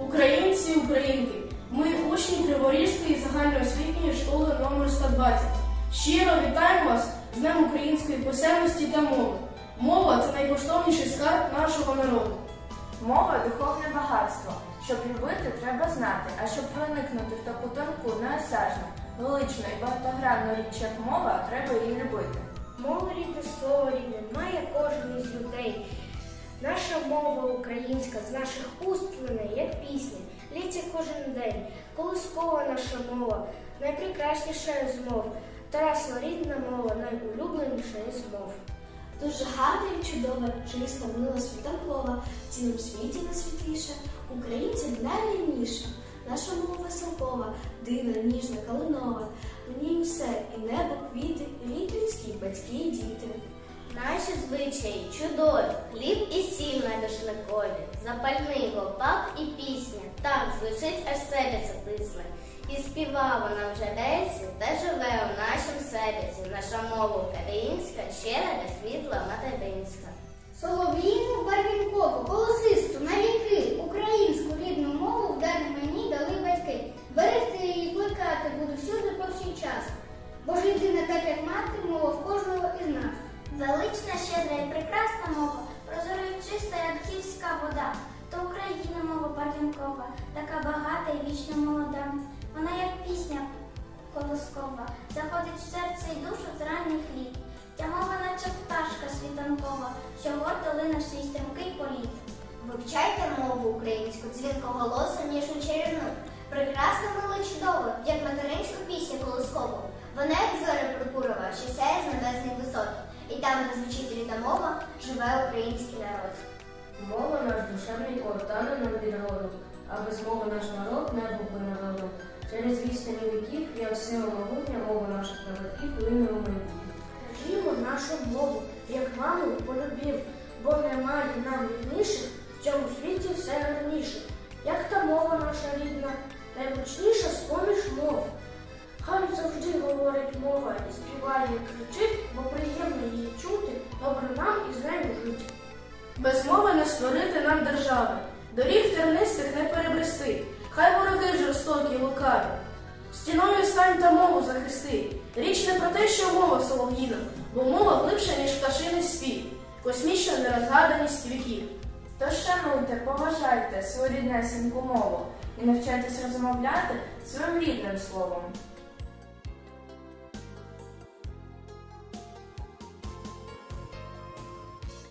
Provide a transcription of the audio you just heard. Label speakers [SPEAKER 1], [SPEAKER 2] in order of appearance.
[SPEAKER 1] Українці і українки, ми учні Криворізької загальноосвітньої школи номер 120. Щиро вітаємо вас з Днем української писемності та мови. Мова це найкоштовніший скарб нашого народу.
[SPEAKER 2] Мова духовне багатство. Щоб любити, треба знати, а щоб проникнути в таку тонку, неосяжну, величну і багатогранну річ, як мова, треба її любити.
[SPEAKER 3] Мова рідне слово рідне має кожен із людей. Наша мова українська з наших уст Колискова наша мова, найпрекрасніша з мов. Тарасова рідна мова, найулюбленіша із мов.
[SPEAKER 4] Дуже гарна і чудова, чиста, мила світанкова, в цілому світі найсвітліша, українцям найрівніша. Наша мова веселкова, дивна, ніжна, калинова. В ній усе і небо, квіти, рід людський, батьки і діти.
[SPEAKER 5] Наші звичаї чудові, хліб і сіль на дошникові, запальний гопак і пісня. Так звучить аж серце тисне. І співа вона в жебельці, та живе у нашім серці. Наша мова українська, щира та світла материнська.
[SPEAKER 6] Солов'їну барвінкову, голосисту, на віки, українську рідну мову вдарі мені дали батьки. Берегти її, плекати буду всюди повсякчас. Бо ж єдина так, як мати, мова в нас.
[SPEAKER 7] Велична, щедра і прекрасна мова, прозора і чиста, як гірська вода. То Україна мова барвінкова, така багата і вічно молода. Вона як пісня колоскова, заходить в серце і душу з ранніх літ. Ця мова, наче пташка світанкова, що гордо лине свій стрімкий політ.
[SPEAKER 5] Вивчайте мову українську, дзвінкоголосу, ніжну чарівну. Прекрасно мило чудово, як звучить рідна мова, живе український народ.
[SPEAKER 1] Мова наш душевний код, тане нам від а без мови наш народ не був би народом. Через відстані віків я сила могутня мова наших правиків лине у майбутнє.
[SPEAKER 3] Кажімо нашу мову, як маму полюбів, бо немає нам рідніших в цьому світі все гарніше. Як та мова наша рідна, говорить мова і співає, і кричить, бо приємно її чути, добре нам із нею жити.
[SPEAKER 1] Без мови не створити нам держави, доріг тернистих не перебрести, хай вороги жорстокі лукаві. Стіною стань та мову захисти. Річ не про те, що мова солов'їна, бо мова глибша, ніж пташиний спів, космічна нерозгаданість віків.
[SPEAKER 2] Тож шануйте, поважайте свою ріднесеньку мову і навчайтесь розмовляти своїм рідним словом.